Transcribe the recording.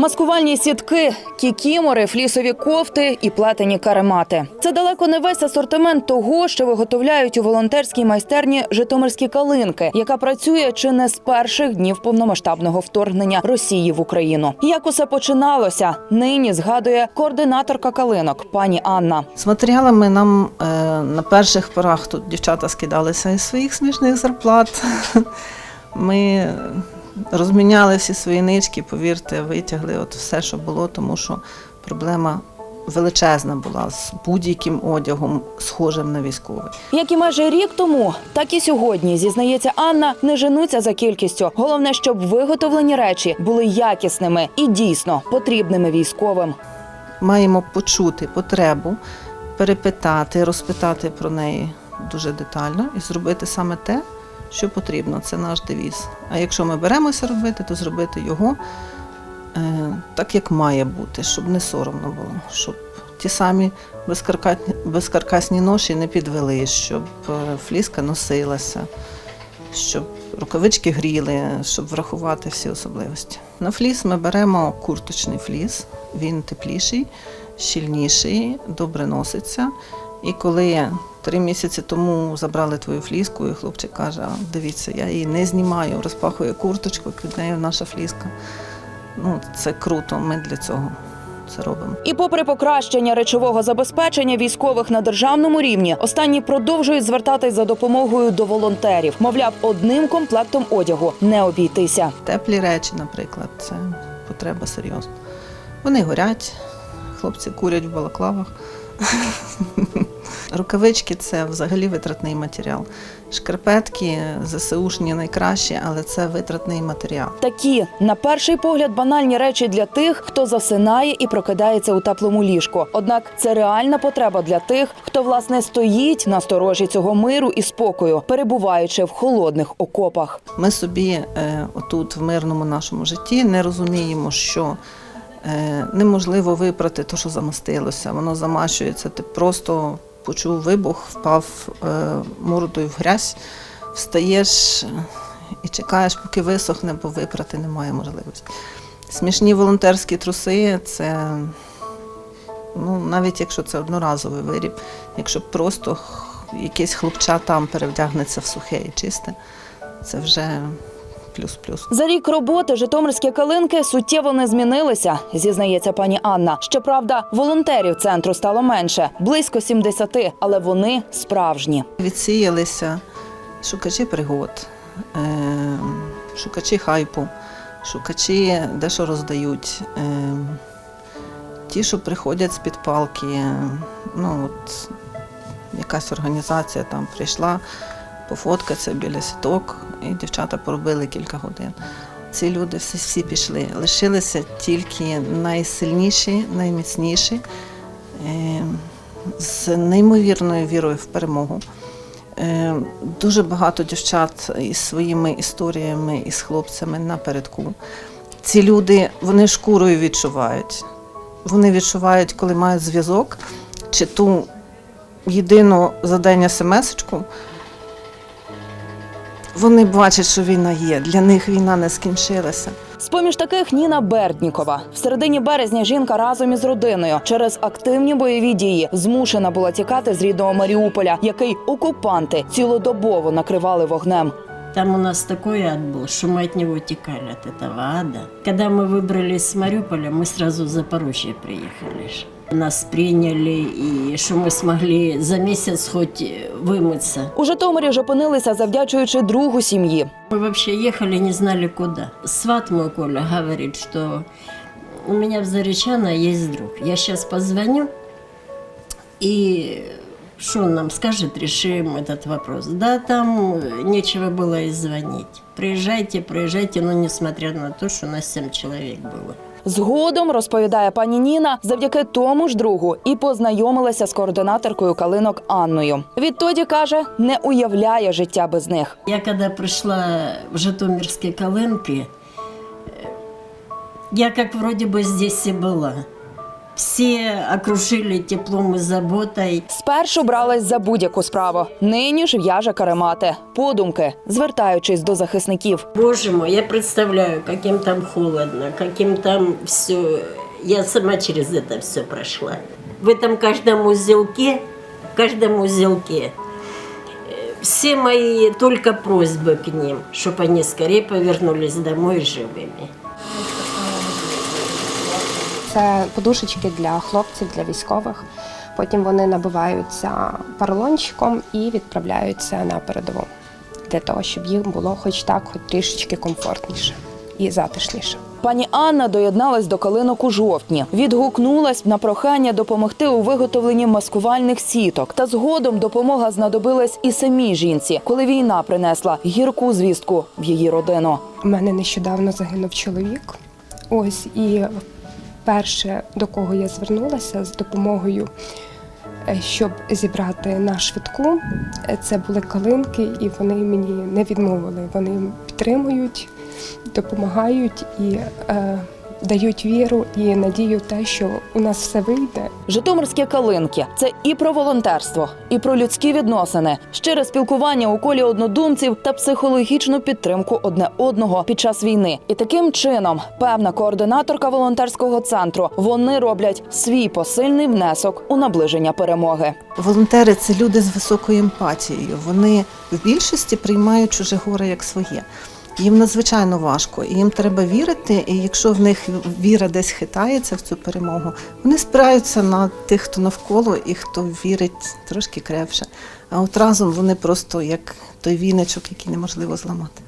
Маскувальні сітки, кікімори, флісові кофти і плетені каремати. Це далеко не весь асортимент того, що виготовляють у волонтерській майстерні Житомирські калинки, яка працює чи не з перших днів повномасштабного вторгнення Росії в Україну. Як усе починалося, нині згадує координаторка калинок пані Анна. З матеріалами нам е, на перших порах тут дівчата скидалися із своїх смішних зарплат. Ми розміняли всі свої нички, повірте, витягли от все, що було, тому що проблема величезна була з будь-яким одягом, схожим на військовий. Як і майже рік тому, так і сьогодні, зізнається Анна, не женуться за кількістю. Головне, щоб виготовлені речі були якісними і дійсно потрібними військовим. Маємо почути потребу, перепитати, розпитати про неї дуже детально і зробити саме те, що потрібно. Це наш девіз. А якщо ми беремося робити, то зробити його е, так, як має бути, щоб не соромно було, щоб ті самі безкаркасні, ноші не підвели, щоб е, фліска носилася, щоб рукавички гріли, щоб врахувати всі особливості. На фліс ми беремо курточний фліс, він тепліший, щільніший, добре носиться. І коли три місяці тому забрали твою фліску, і хлопчик каже, дивіться, я її не знімаю, розпахує курточку, під нею наша фліска. Ну, це круто, ми для цього це робимо. І попри покращення речового забезпечення військових на державному рівні, останні продовжують звертатись за допомогою до волонтерів. Мовляв, одним комплектом одягу не обійтися. Теплі речі, наприклад, це потреба серйозна. Вони горять, хлопці курять в балаклавах. Рукавички це взагалі витратний матеріал. Шкарпетки ЗСУшні найкращі, але це витратний матеріал. Такі, на перший погляд, банальні речі для тих, хто засинає і прокидається у теплому ліжку. Однак це реальна потреба для тих, хто власне стоїть на сторожі цього миру і спокою, перебуваючи в холодних окопах. Ми собі е, отут, в мирному нашому житті, не розуміємо, що неможливо випрати те, що замастилося. Воно замащується. Ти просто почув вибух, впав е, мордою в грязь, встаєш е, і чекаєш, поки висохне, бо випрати немає можливості. Смішні волонтерські труси це. Ну, навіть якщо це одноразовий виріб, якщо просто якийсь хлопча там перевдягнеться в сухе і чисте, це вже. За рік роботи житомирські калинки суттєво не змінилися, зізнається пані Анна. Щоправда, волонтерів центру стало менше близько 70, але вони справжні. Відсіялися шукачі пригод, е, шукачі хайпу, шукачі дещо роздають, е, ті, що приходять з-під палки. е, Ну, от, якась організація там прийшла, пофоткатися біля сіток, і дівчата поробили кілька годин. Ці люди всі, всі пішли. Лишилися тільки найсильніші, найміцніші, е, з неймовірною вірою в перемогу. Е, Дуже багато дівчат із своїми історіями із хлопцями напередку. Ці люди вони шкурою відчувають. Вони відчувають, коли мають зв'язок, чи ту єдину за день смс-очку. Вони бачать, що війна є. Для них війна не скінчилася. З-поміж таких Ніна Берднікова. В середині березня жінка разом із родиною через активні бойові дії змушена була тікати з рідного Маріуполя, який окупанти цілодобово накривали вогнем. Там у нас такой ад был, что мы от него утекали, от этого ада. Когда мы выбрались с Мариуполя, мы сразу в Запорожье приехали. ж. Нас приняли, и что мы смогли за месяц хоть вымыться. У Житомирі ж опинилися, завдячуючи другу сім'ї. Мы вообще ехали, не знали куда. Сват мой Коля говорит, что у меня в Заречано есть друг. Я сейчас позвоню, и что он нам скажет, решим этот вопрос. Да, там э, нечего было и звонить. Приезжайте, приезжайте, но несмотря на то, что нас семь человек было. Згодом розповідає пані Ніна, завдяки тому ж другу і познайомилася з координаторкою калинок Анною. Відтоді каже, не уявляє життя без них. Я когда пришла в Житомирские колынки, э, я как вроде бы здесь и была. Все окружили теплом и заботой. Спершу бралась за будь-яку справу. Нині ж в'яже каремати. Подумки, звертаючись до захисників. Боже мой, я представляю, каким там холодно, каким там все. Я сама через это все прошла. В этом каждом узелке, каждом узелке э, все мои только просьбы к ним, чтобы они скорее повернулись домой живыми. Це подушечки для хлопців, для військових. Потім вони набиваються поролончиком і відправляються на передову для того, щоб їм було хоч так, хоч трішечки комфортніше і затишніше. Пані Анна доєдналась до калинок у жовтні. Відгукнулась на прохання допомогти у виготовленні маскувальних сіток. Та згодом допомога знадобилась і самій жінці, коли війна принесла гірку звістку в її родину. У мене нещодавно загинув чоловік. Ось і перше, до кого я звернулася з допомогою, е, щоб зібрати на швидку, е, це були калинки, і вони мені не відмовили. Вони підтримують, допомагають і е, дають віру і надію те, що у нас все вийде, Житомирські калинки це і про волонтерство, і про людські відносини, щире спілкування у колі однодумців та психологічну підтримку одне одного під час війни. І таким чином, певна координаторка волонтерського центру, вони роблять свій посильний внесок у наближення перемоги. Волонтери це люди з високою емпатією. Вони в більшості приймають чуже горе як своє. Їм надзвичайно важко, і їм треба вірити. І якщо в них віра десь хитається в цю перемогу, вони спираються на тих, хто навколо і хто вірить трошки крепше. А от разом вони просто як той віничок, який неможливо зламати.